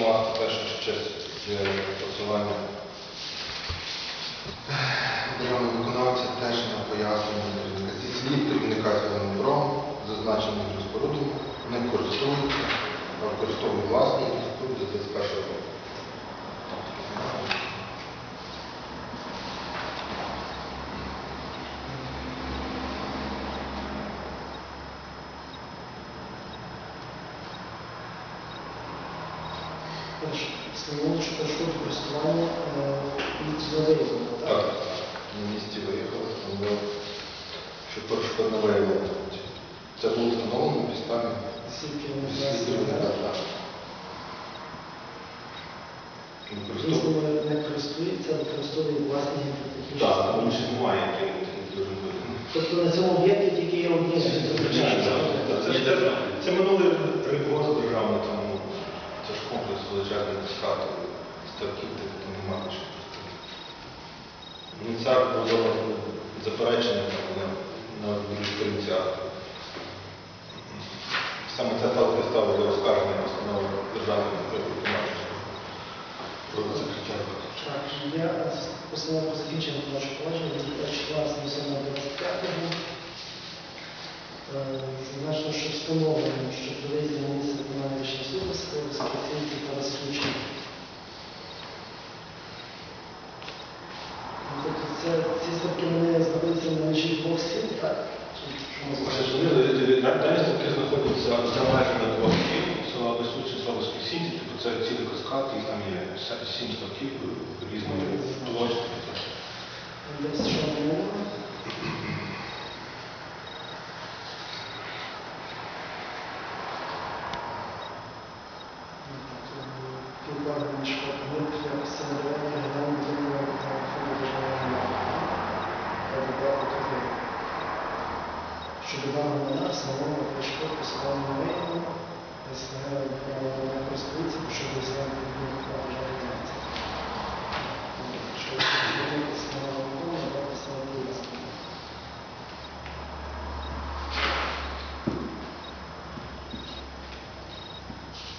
акту теж честь працювання посилання державного виконавця теж на пояснення слів керівника зеленим бюро, зазначеним розпорудом, не користуються, а використовують власні з 21 року. Що перешкод користування завиявлено, Так, так? на місці виїхали, тому що перешкод не виявили. Це було встановлено на підставі. Визнано не користується, а використовує власні Так, тому що немає дуже. Тобто на цьому об'єкті тільки є споруди. Це минулий рибгоз державний, тому Це ж комплекс величезних скату, ставків, немає що просто. Ініціар було заперечення на, сторінці. Саме ця ставка стала для оскарження постанови державної я постанова про закінчення виконавчого провадження від 14 до 25 Зазначено, що встановлено, що при виїзді на місце виконання рішення суду складаються оцінки та розключення. Ну, Тобто це, ці ставки вони знаходяться на межі двох стін, так? Чи що ми Ваше зрозуміли? Дані ставки знаходяться за межами двох сіл, села Висучі, Славський Сінь, тобто це цілий каскад, і там є се- сім ставків різної точки. Десь що ми маємо? Півбарний шкода, як самоврядування генерального фонду державного майна. Щодо СНГ не користується, що звернутися на виконання, дати саме пояснення.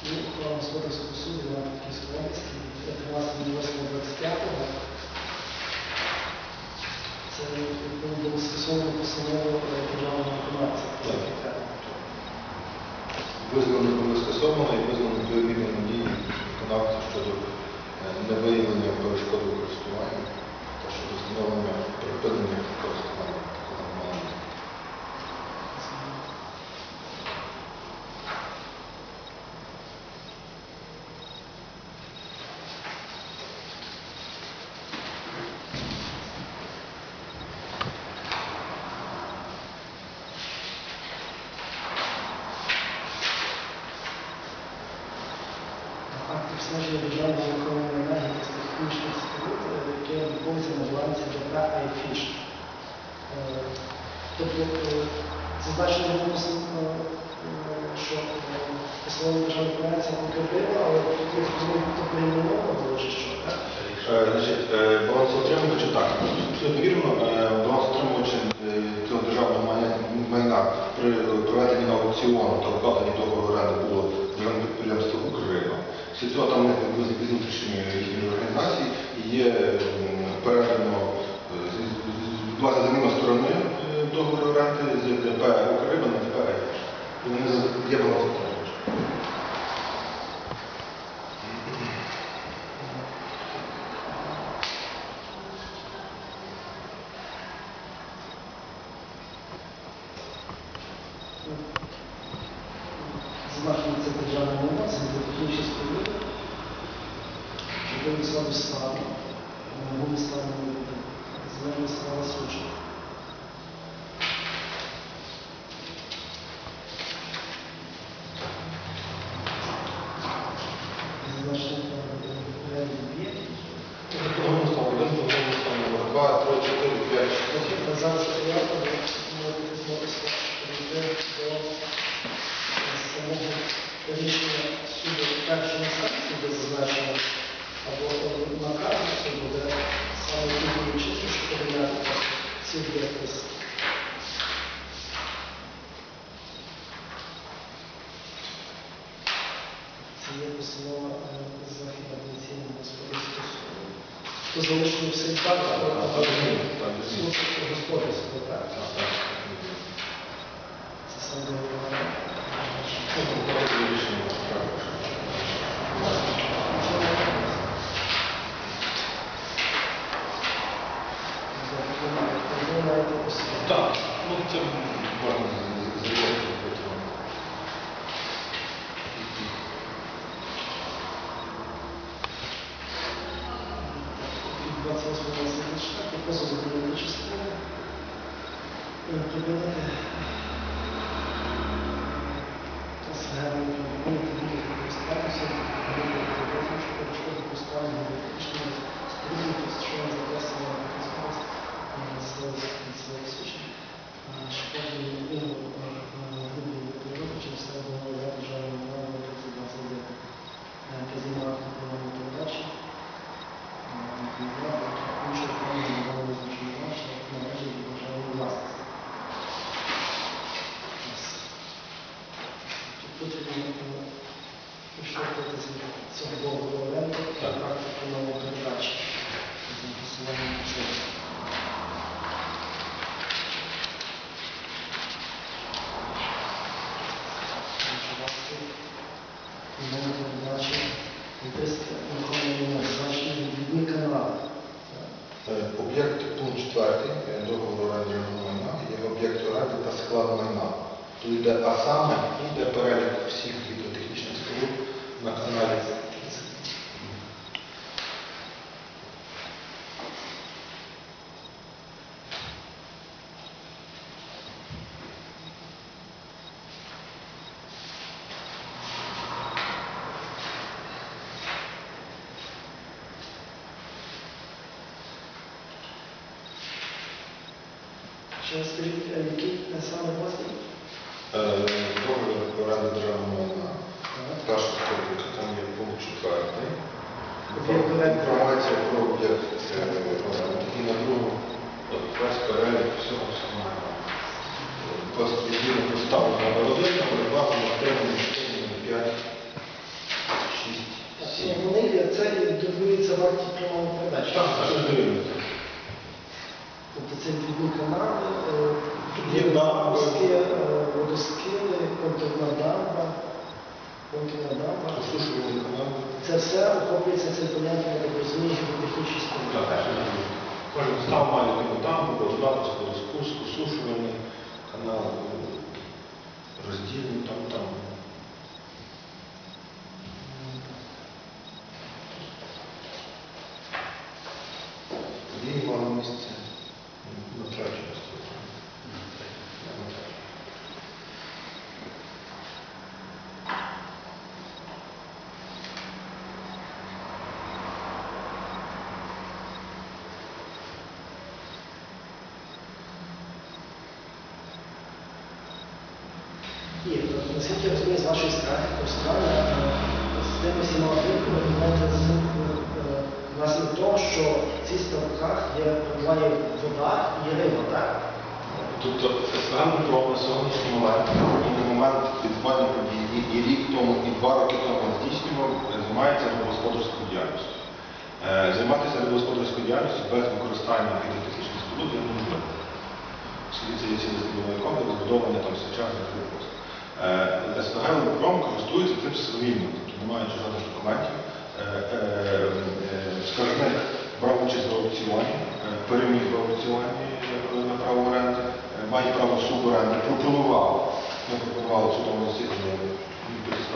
І ухвала господарського суду на Київській від 13.08.25 це було стосовно постанови е, державного виконавця. Визнано було скасовано і визнано відповідно дії виконавців щодо е, невиявлення перешкоди користування та щодо встановлення припинення користування балансі ДП «Айфіш». Е, Тобто е, зазначено було, е, що постанова державної виконавця покріпила, але тут перейменовано було чи що, е, балансоутримувачі так, абсолютно вірно, е, цього державного майна- при проведенні на аукціону та укладенні договору оренди було державне підприємство «Укрриба». Після цього там внутрішньої їхньої організації є м, передано е, відбулася заміна сторони е, договору оренди з ДП «Укрриба» на ДП «Айфіш». І вони є балансоутримувачі. Зазначено це державне майно, це технічні споруди, що стану, можете знову перейти до самого рішення суду. Першої інстанції, де зазначено, або наказу суду, де саме чисто, що перевіряти ці об'єкти Це є постанова е, захід апеляційного господарського суду. То залишено все і так, а Так, так, суд господарського, так. Це саме 就就跟那个。Та майна. Тут йде, а саме йде перелік всіх гідротехнічних споруд на каналі. Ще раз скажіть, е, який е, саме? Е, Договір оренди державного майна. Перша сторінка, там є пункт 4. Об'єкт оренди. Інформація про об'єкт е, оренди. І на другому весь перелік всього всього. Просто відділу поставлено номер 1, номер 2, номер 3, номер 4, номер 5, 6, Так, 7. ну, Вони це і дублюється вартість прямої передачі. Так, так, що. Тобто це відбій канали, е, водоскили, контурна дамба, контурна дамба. Це все охоплюється цим поняттям, я так розумію, гідротехнічні. Так, так, що там. Кожен став має таку дамбу, вододатку, спуск, осушувальний канал, роздільний, там, там. Наскільки я розумію з вашої скарги, користування з тими всіма ви маєте з е, того, що в цих ставках є перебуває вода і риба, так? Тобто станом про сьогоднішній момент, і на момент відбування подій, і, рік тому, і два роки тому здійснював, е, займається рибогосподарською діяльністю. Е, Займатися рибогосподарською діяльністю без використання гідротехнічних споруд неможливо. Це є збудовий комплекс, збудований там сучасних рибоз. СПГ «Лукром» користується цим свавільно, тобто не маючи жодних документів. Е, е, е, Скаржник брав участь в аукціоні, е, переміг в аукціоні е, на право оренди, е, має право суборенди, пропонував, ми пропонували в судовому засіданні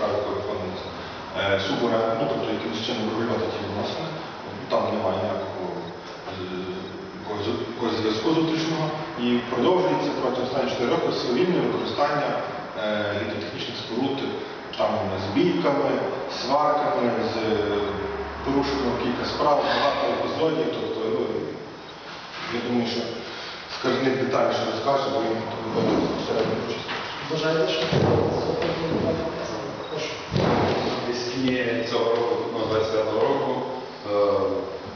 яка виконується, е, суборенду, ну, тобто якимось чином регулювати ті відносини. Там немає ніякого е, якогось зв'язку зустрічного і продовжується протягом останніх 4 років свавільне використання е, гідротехнічних споруд там з бійками, сварками, з е, порушенням кілька справ, багато епізодів. Тобто, ну, я думаю, що скаржник детальніше розкаже, бо він робить середню участь. Бажаєте, що. Навесні цього року, ну, 25 року, е,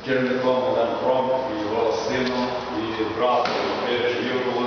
керівником Оленпром і його сином, і братом Володимировичем